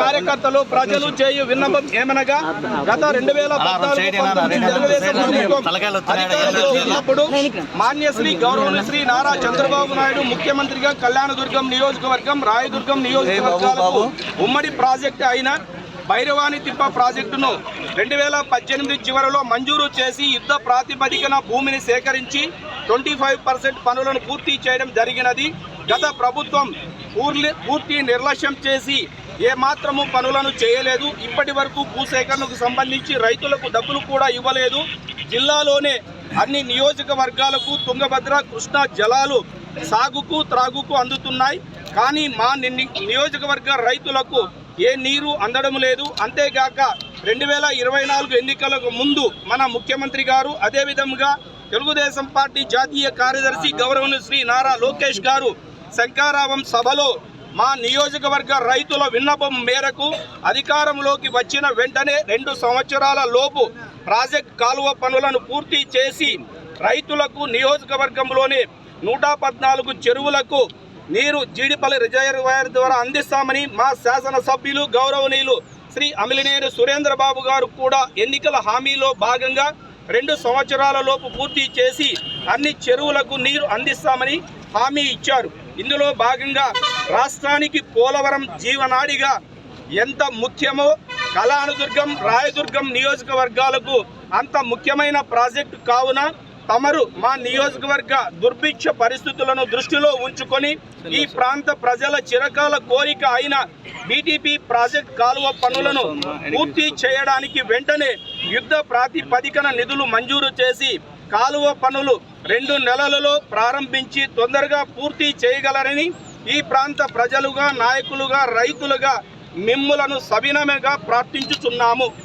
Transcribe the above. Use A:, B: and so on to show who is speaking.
A: కార్యకర్తలు ప్రజలు చేయు విన్నపం ఏమనగా గత రెండు వేల ఉన్నప్పుడు మాన్యశ్రీ గౌరవశ్రీ నారా చంద్రబాబు నాయుడు ముఖ్యమంత్రిగా కళ్యాణదుర్గం నియోజకవర్గం రాయదుర్గం నియోజకవర్గాలకు ఉమ్మడి ప్రాజెక్టు అయిన భైరవాణి తిప్ప ప్రాజెక్టును రెండు వేల పద్దెనిమిది చివరిలో మంజూరు చేసి యుద్ధ ప్రాతిపదికన భూమిని సేకరించి ట్వంటీ ఫైవ్ పర్సెంట్ పనులను పూర్తి చేయడం జరిగినది. గత ప్రభుత్వం పూర్తి పూర్తి నిర్లక్ష్యం చేసి ఏ మాత్రము పనులను చేయలేదు. ఇప్పటి వరకు భూసేకరణకు సంబంధించి రైతులకు డబ్బులు కూడా ఇవ్వలేదు. జిల్లాలోనే అన్ని నియోజకవర్గాలకు తుంగభద్ర కృష్ణా జలాలు సాగుకు త్రాగుకు అందుతున్నాయి. కానీ మా నిన్ని- నియోజకవర్గ రైతులకు ఏ నీరు అందడం లేదు. అంతేగాక రెండు వేల ఇరవై నాలుగు ఎన్నికలకు ముందు మన ముఖ్యమంత్రి గారు అదేవిధంగా తెలుగుదేశం పార్టీ జాతీయ కార్యదర్శి గౌరవనీయ శ్రీ నారా లోకేష్ గారు శంకారావం సభలో మా నియోజకవర్గ రైతుల విన్నపం మేరకు అధికారంలోకి వచ్చిన వెంటనే రెండు సంవత్సరాల లోపు ప్రాజెక్ట్ కాలువ పనులను పూర్తి చేసి రైతులకు నియోజకవర్గంలోనే నూట పద్నాలుగు చెరువులకు నీరు జీడిపల్లి రిజర్వాయర్ ద్వారా అందిస్తామని మా శాసనసభ్యులు గౌరవనీయులు శ్రీ అమిలినేని సురేంద్రబాబు గారు కూడా ఎన్నికల హామీలో భాగంగా రెండు సంవత్సరాల లోపు పూర్తి చేసి అన్ని చెరువులకు నీరు అందిస్తామని హామీ ఇచ్చారు. ఇందులో భాగంగా రాష్ట్రానికి పోలవరం జీవనాడిగా ఎంత ముఖ్యమో కళానుదుర్గం రాయదుర్గం నియోజకవర్గాలకు అంత ముఖ్యమైన ప్రాజెక్టు కావున తమరు మా నియోజకవర్గ దుర్భిక్ష పరిస్థితులను దృష్టిలో ఉంచుకొని ఈ ప్రాంత ప్రజల చిరకాల కోరిక అయిన బీటీపీ ప్రాజెక్ట్ కాలువ పనులను పూర్తి చేయడానికి వెంటనే యుద్ధ ప్రాతిపదికన నిధులు మంజూరు చేసి కాలువ పనులు రెండు నెలలలో ప్రారంభించి తొందరగా పూర్తి చేయగలరని ఈ ప్రాంత ప్రజలుగా నాయకులుగా రైతులుగా మిమ్ములను సవినయంగా ప్రార్థించుచున్నాము.